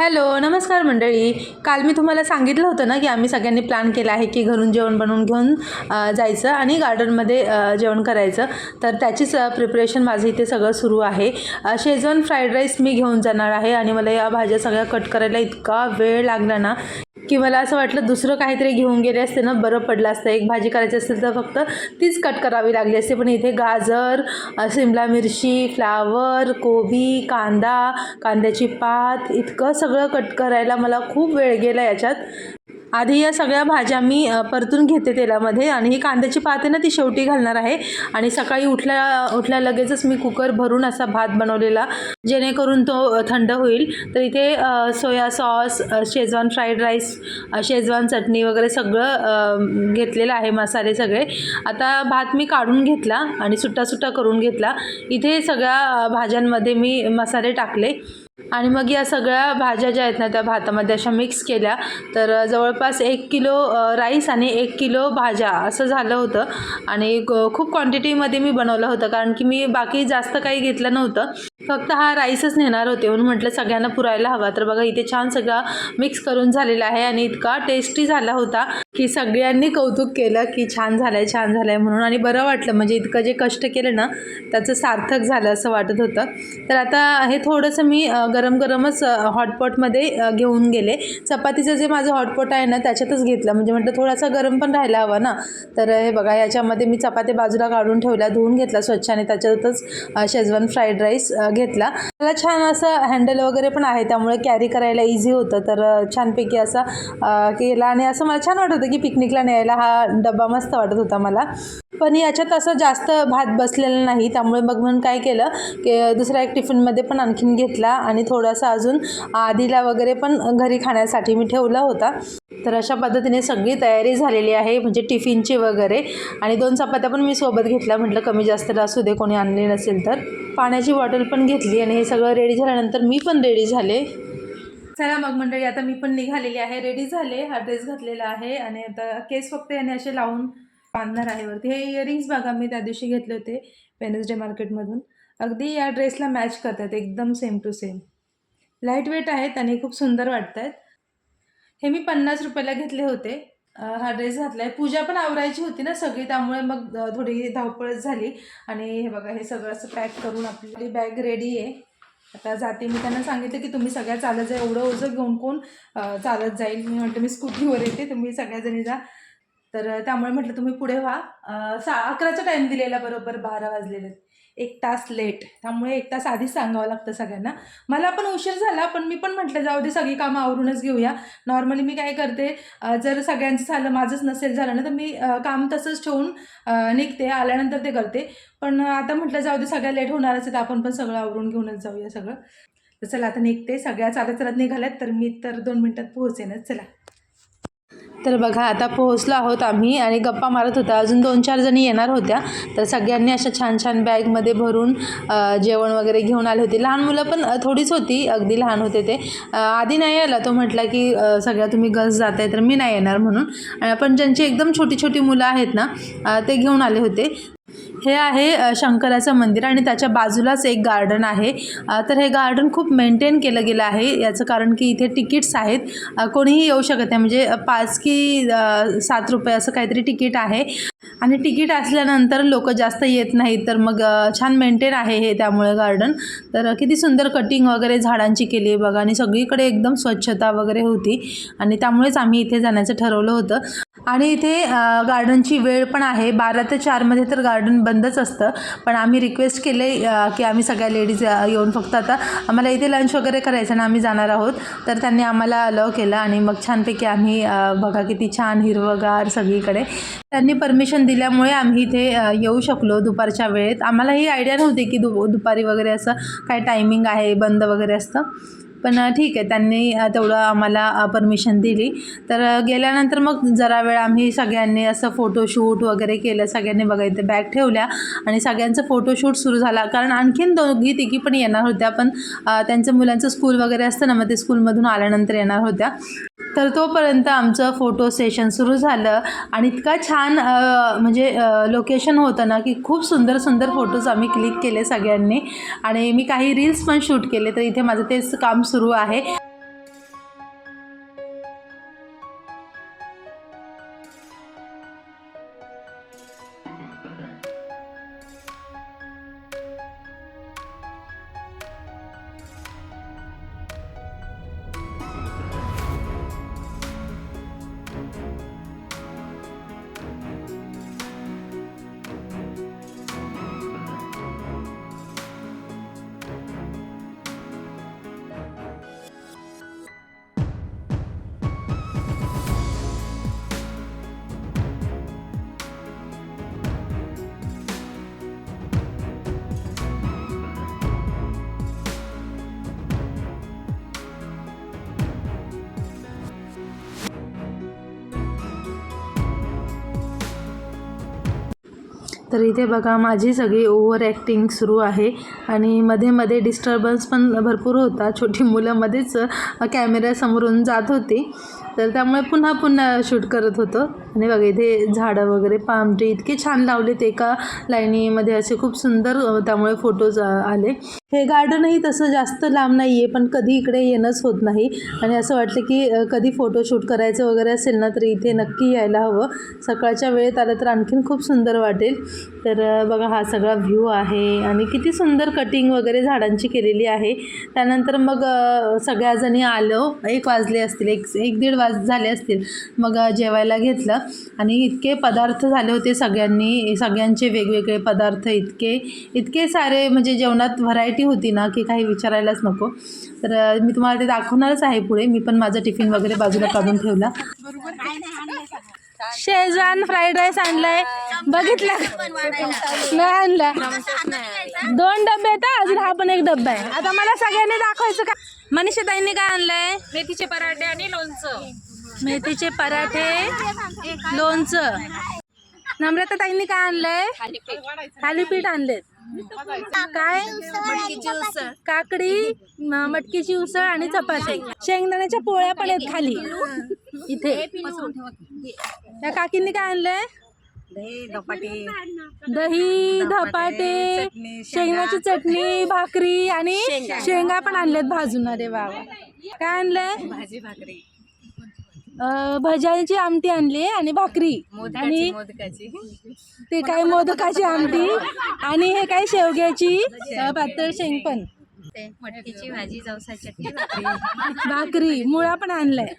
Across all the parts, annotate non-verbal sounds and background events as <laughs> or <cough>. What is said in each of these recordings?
Hello नमस्कार मंडळी. काल मी तुम्हाला सांगितलं होतं ना की आम्ही सगळ्यांनी प्लॅन केला आहे की घरून जेवण बनवून घेऊन जायचं आणि गार्डनमध्ये जेवण करायचं. तर त्याचीच प्रिपरेशन माझं इथे सगळं सुरू आहे. शेजवान फ्राईड राईस मी घेऊन जाणार आहे आणि मला या भाज्या सगळ्या कट करायला इतका वेळ लागला ना की मला असं वाटलं दुसरं काहीतरी घेऊन गेले असते ना बरं पडलं असतं. एक भाजी करायची असेल तर फक्त तीच कट करावी लागली असते. पण इथे गाजर शिमला सिमला मिरची फ्लावर कोबी कांदा कांद्याची पात इतकं सगळं कट करायला मला खूप वेळ गेला याच्यात. आधी या सगळ्या भाज्या मी परतून घेते तेलामध्ये आणि ही कांद्याची पात आहे ना ती शेवटी घालणार आहे. आणि सकाळी उठल्या उठल्या लगेचच मी कुकर भरून असा भात बनवलेला जेणेकरून तो थंड होईल. तर इथे soya sauce schezwan fried rice schezwan चटणी वगैरे सगळं घेतलेलं आहे मसाले सगळे. आता भात मी काढून घेतला आणि सुट्टा सुट्टा करून घेतला. इथे सगळ्या भाज्यांमध्ये मी मसाले टाकले. आणि मग या सगळ्या भाज्या ज्या आहेत ना त्या भातामध्ये अशा मिक्स केल्या. तर जवळपास एक किलो राईस आणि एक किलो भाज्या असं झालं होतं. आणि खूप क्वांटिटीमध्ये मी बनवलं होतं कारण की मी बाकी जास्त काही घेतलं नव्हतं. फक्त हा राईसच नेणार होते म्हणून म्हटलं सगळ्यांना पुरायला हवा. तर बघा इथे छान सगळा मिक्स करून झालेला आहे आणि इतका टेस्टी झाला होता. की सगळ्यांनी कौतुक केलं की छान झालंय छान झालंय म्हणून. आणि बरं वाटलं म्हणजे इतकं जे कष्ट केलं ना त्याचं सार्थक झालं असं वाटत होतं. तर आता हे थोडंसं मी गरम गरमच हॉटपॉटमध्ये घेऊन गेले. चपातीचं जे माझं हॉटपॉट आहे ना त्याच्यातच घेतलं. म्हणजे म्हटलं थोडासा गरम पण राहायला हवा ना. तर हे बघा याच्यामध्ये मी चपाती बाजूला काढून ठेवल्या धुवून घेतला स्वच्छ आणि त्याच्यातच शेजवान फ्राईड राईस घेतला. मला छान असं हँडल वगैरे पण आहे त्यामुळे कॅरी करायला इझी होतं. तर छानपैकी असा केला आणि असं मला छान वाटत होतं की पिकनिकला न्यायला हा डबा मस्त वाटत होता मला. पण याच्यात असं जास्त भात बसलेला नाही. त्यामुळे मग म्हणून काय केलं की दुसऱ्या एक टिफिनमध्ये पण आणखीन घेतला आणि थोडासा अजून आधीला वगैरे पण घरी खाण्यासाठी मी ठेवला होता. तर अशा पद्धतीने सगळी तयारी झालेली आहे म्हणजे टिफिनची वगैरे. आणि दोन चपात्या पण मी सोबत घेतल्या. म्हटलं कमी जास्त असू दे कोणी आणली नसेल तर. पाण्याची बॉटल पण घेतली आणि हे सगळं रेडी झाल्यानंतर मी पण रेडी झाले. चला मग मंडळी आता मी पण निघालेली आहे. रेडी झाले. हा ड्रेस घातलेला आहे आणि आता केस फक्त याने असे लावून बांधणार आहे वरती. हे इयरिंग्स बघा मी त्या दिवशी घेतले होते वेनसडे मार्केटमधून अगदी या ड्रेसला मॅच करतात. एकदम same to same light weight आहेत आणि खूप सुंदर वाटत आहेत हे मी पन्नास रुपयाला घेतले होते. हा ड्रेस घातला आहे पूजा पण आवरायची होती ना सगळी त्यामुळे मग थोडी धावपळच झाली. आणि हे बघा हे सगळं असं पॅक करून आपली बॅग रेडी आहे. आता जाते मी त्यांना सांगितलं की तुम्ही सगळ्या चालत जा एवढं ओझं घेऊन कोण चालत जाईल? मी म्हटलं मी स्कूटीवर येते तुम्ही सगळ्याजणी जा. तर त्यामुळे म्हटलं तुम्ही पुढे व्हा. सा अकराचा टाईम दिलेला बरोबर बारा वाजलेले. आहेत. एक तास लेट त्यामुळे एक तास आधीच सांगावं लागतं सगळ्यांना. मला पण उशीर झाला पण मी पण म्हटलं जाऊ दे सगळी कामं आवरूनच घेऊया. नॉर्मली मी काय करते जर सगळ्यांचं झालं माझंच नसेल झालं ना तर मी काम तसंच ठेवून निघते आल्यानंतर ते करते. पण आता म्हटलं जाऊ दे सगळ्या लेट होणारच तर आपण पण सगळं आवरून घेऊनच जाऊया सगळं. तर चला आता निघते. सगळ्या चालत चालत निघाल्यात तर मी तर दोन मिनटात पोहोचेनच. चला. तर बघा आता पोहोचलो आहोत आम्ही आणि गप्पा मारत होता. अजून दोन चार जणी येणार होत्या. तर सगळ्यांनी अशा छान छान बॅगमध्ये भरून जेवण वगैरे घेऊन आले होते. लहान मुलं पण थोडीच होती. अगदी लहान होते ते. आधी नाही आला. तो म्हटला की सगळ्या तुम्ही गस जात आहे तर मी नाही येणार म्हणून. पण ज्यांची एकदम छोटी छोटी मुलं आहेत ना ते घेऊन आले होते. हे आहे शंकराचं मंदिर आणि त्याच्या बाजूलाच एक गार्डन आहे. तर हे गार्डन खूप मेंटेन केलं गेलं आहे. याचं कारण की इथे तिकीट्स आहेत. कोणीही येऊ शकत नाही. म्हणजे पाच की सात रुपये असं काहीतरी तिकीट आहे. आणि तिकीट असल्यानंतर लोक जास्त येत नाहीत. तर मग छान मेंटेन आहे हे त्यामुळे गार्डन तर किती सुंदर कटिंग वगैरे झाडांची केली आहे बघा. आणि सगळीकडे एकदम स्वच्छता वगैरे होती. आणि त्यामुळेच आम्ही इथे जाण्याचं ठरवलं होतं. आणि इथे गार्डनची वेळ पण आहे. बारा ते चारमध्ये तर गार्डन बंदच असतं. पण आम्ही रिक्वेस्ट केले की आम्ही सगळ्या लेडीज येऊन फक्त आता आम्हाला इथे लंच वगैरे करायचं आणि आम्ही जाणार आहोत. तर त्यांनी आम्हाला अलाव केलं आणि मग छानपैकी आम्ही बघा किती छान हिरवंगार सगळीकडे. त्यांनी परमिशन दिल्यामुळे आम्ही इथे येऊ शकलो दुपारच्या वेळेत. आम्हाला ही आयडिया नव्हती की दु दुपारी वगैरे असं काय टायमिंग आहे बंद वगैरे असतं. पण ठीक आहे. त्यांनी तेवढं आम्हाला परमिशन दिली. तर गेल्यानंतर मग जरा वेळ आम्ही सगळ्यांनी असं फोटोशूट वगैरे केलं. सगळ्यांनी बघा इथे बॅग ठेवल्या आणि सगळ्यांचं फोटोशूट सुरू झाला. कारण आणखीन दोघी तिघी पण येणार होत्या. पण त्यांचं मुलांचं स्कूल वगैरे असतं ना मग ते स्कूलमधून आल्यानंतर येणार होत्या. तर तोपर्यंत आमचं फोटो सेशन सुरू झालं. आणि इतका छान म्हणजे लोकेशन होतं ना की खूप सुंदर सुंदर फोटोज आम्ही क्लिक केले सगळ्यांनी. आणि मी काही रील्स पण शूट केले तर इथे माझं तेच काम सुरू आहे. तर इथे बघा माझी सगळी ओव्हर ॲक्टिंग सुरू आहे. आणि मध्ये मध्ये डिस्टर्बन्स पण भरपूर होता. छोटी मुलं मध्येच कॅमेऱ्यासमोरून जात होती. तर त्यामुळे पुन्हा पुन्हा शूट करत होतं. आणि बघा इथे झाडं वगैरे पाम ट्री इतके छान लावलेत. एका लाईनीमध्ये असे खूप सुंदर त्यामुळे फोटोज आले. हे गार्डनही तसं जास्त लांब नाही आहे पण कधी इकडे येणंच होत नाही. आणि असं वाटलं की कधी फोटोशूट करायचं वगैरे असेल ना तर इथे नक्की यायला हवं. सकाळच्या वेळेत आलं तर आणखीन खूप सुंदर वाटेल. तर बघा हा सगळा व्ह्यू आहे. आणि किती सुंदर कटिंग वगैरे झाडांची केलेली आहे. त्यानंतर मग सगळ्याजणी आलो. एक वाजले असतील एक एक दीड वाज झाले असतील. मग जेवायला घेतलं. आणि इतके पदार्थ झाले होते सगळ्यांनी. सगळ्यांचे वेगवेगळे पदार्थ इतके इतके सारे म्हणजे जेवणात व्हरायटी होती ना की काही विचारायलाच नको. तर मी तुम्हाला ते दाखवणारच आहे पुढे. मी पण माझा टिफिन वगैरे बाजूला काढून ठेवला. शेजवान फ्राईड राईस आणलाय. बघितला? नाही आणला. दोन डबे आहेत अजून हा पण एक डब्बा आहे. आता मला सगळ्यांनी दाखवायचं का? मनीषा ताईंनी काय आणलंय? मेथीचे पराठे आणि लोणचं. मेथीचे पराठे लोणचं. नम्रता ताईंनी काय आणलंय? थालीपीठ आणलेत. काय? काकडी मटकीची उसळ आणि चपाती. शेंगदाण्याच्या पोळ्या पण आहेत खाली. इथे. त्या काकींनी काय आणलंय? दही धपाटे शेंगण्याची चटणी भाकरी आणि शेंगा. पण आणल्यात भाजून. अरे वा. काय आणलंय? भाजी भाकरी. अं, भज्यांची आमटी आणली आणि भाकरी. आणि मोदकाची. ते काय मोदकाची आमटी आणि हे काय शेवग्याची पातळ शेंग पण. मटकीची भाजी जवसा चटणी भाकरी. मुळा पण आणलाय.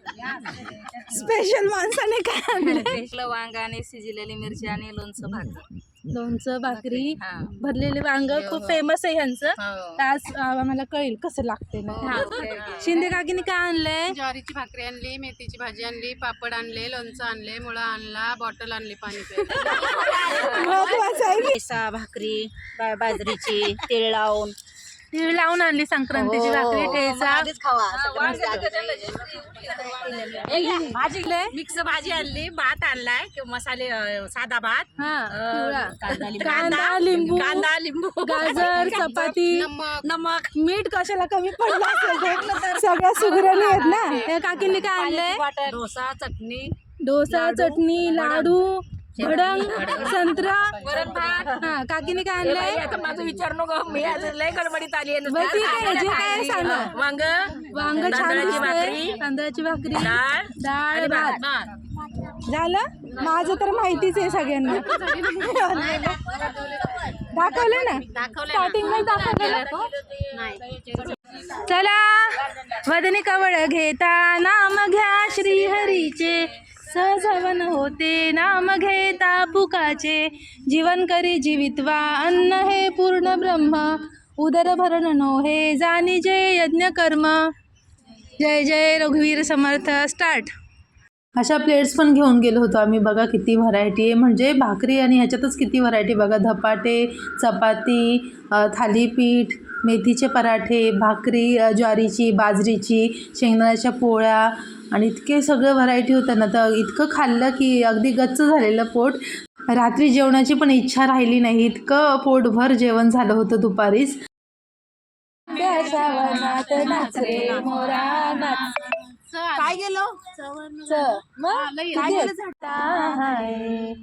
स्पेशल माणसाने काय भाकरी वांग आणि शिजलेली मिरची आणि लोणचं भाकर लोणचं <laughs> भाकरी हा. भरलेले वांग खूप फेमस आहे ह्यांचं. हो. तर आज आम्हाला कळेल कसं लागते ना शिंदे काकीने काय आणलंय? ज्वारीची भाकरी आणली मेथीची भाजी आणली पापड आणले लोणचं आणले मुळा आणला बॉटल आणली पाणी भाकरी बाजरीची तीळ लावून. तीळ लावून आणली संक्रांतीची भाकरी ठेचा. भाजी मिक्स भाजी आणली भात आणलाय किंवा मसाले साधा भात. हा. कांदा कांदा लिंबू कांदा लिंबू. गाजर चपाती नमक. मीठ कशाला कमी पडलं असेल ते? सगळ्या सुगरणी आहेत ना? त्या काकींनी काय आणलंय? डोसा चटणी डोसा चटणी लाडू. भडंग संत्रा हा काकीने काय आणलंय? आता माझं विचार नको मी आज लय गडबडीत आली आहे बरं, ठीक आहे, जे काय आहे सांगा. वांग. वांग छान तांदळाची दिसतंय. भाकरी. तांदळाची भाकरी. डाळ. डाळ आणि भात. भात. झालं? माझं तर माहितीच आहे सगळ्यांना. दाखवलं ना? स्टार्टिंगला दाखवलं चला. वदनी कवळ घेता नाम घ्या श्री हरीचे सहजवन होते नाम घेता पुकाचे. जीवन करी जीवित्वा अन्न हे पूर्ण ब्रह्म. उदर भरण नो हे जाणी जे यज्ञ कर्म. जय जय रघुवीर समर्थ स्टार्ट. अशा प्लेट्स पण घेऊन गेलो होतो आम्ही. बघा किती व्हरायटी आहे. म्हणजे भाकरी आणि ह्याच्यातच किती व्हरायटी बघा धपाटे चपाती थालीपीठ मेथीचे पराठे भाकरी ज्वारीची बाजरीची शेंगदाण्याच्या पोळ्या आणि इतके सगळं व्हरायटी होतं ना तर इतकं खाल्लं की अगदी गच्च झालेलं पोट. रात्री जेवणाची पण इच्छा राहिली नाही इतकं पोटभर जेवण झालं होतं दुपारीच. काय गेलो? है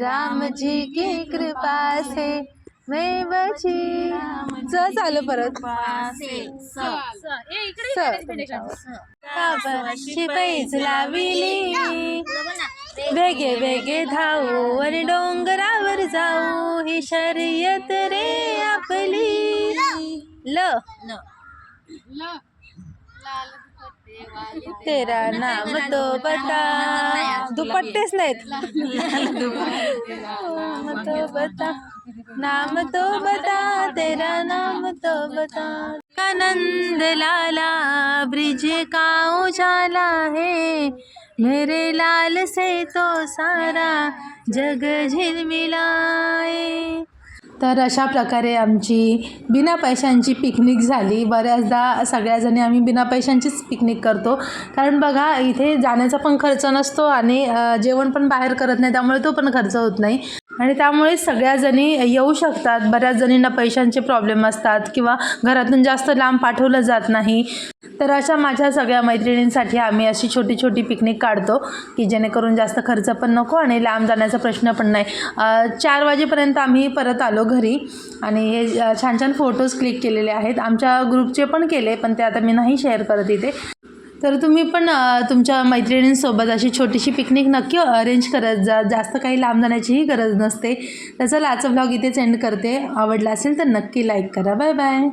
राम जी की कृपा से मैं बची च चालू परत. शी पैज लाविली. वेगे वेगे धावू आणि डोंगरावर जाऊ. ही शर्यत रे आपली. ल. तेरा नाम तो बता दुपट्टेच नाहीत. तो बता नाम तो बता तेरा नाम तो बता का नंद लाला ब्रिज का उजाला है? मेरे लाल से तो सारा जग झिलमिलाए. तर अशा प्रकारे आमची बिना पैशांची पिकनिक झाली. बऱ्याचदा सगळ्याजणी आम्ही बिना पैशांचीच पिकनिक करतो. कारण बघा इथे जाण्याचा पण खर्च नसतो आणि जेवण पण बाहेर करत नाही त्यामुळे तो पण खर्च होत नाही. आणि त्यामुळे सगळ्याजणी येऊ शकतात. बऱ्याच जणींना पैशांचे प्रॉब्लेम असतात किंवा घरातून जास्त लांब पाठवलं जात नाही. तर अशा माझ्या सगळ्या मैत्रिणींसाठी आम्ही अशी छोटी छोटी पिकनिक काढतो की जेणेकरून जास्त खर्च पण नको आणि लांब जाण्याचा प्रश्न पण नाही. चार वाजेपर्यंत आम्ही परत आलो घरी आणि हे छान छान फोटोज क्लिक केलेले आहेत. आमच्या ग्रुपचे पण केले पण ते आता मी नाही शेअर करत इथे. तर तुम्ही पण तुमच्या मैत्रिणींसोबत अशी छोटीशी पिकनिक नक्की अरेंज करत जा. जास्त काही लांब जाण्याचीही गरज नसते. तर चला आजचा ब्लॉग इथेच एंड करते. आवडला असेल तर नक्की लाईक करा. Bye bye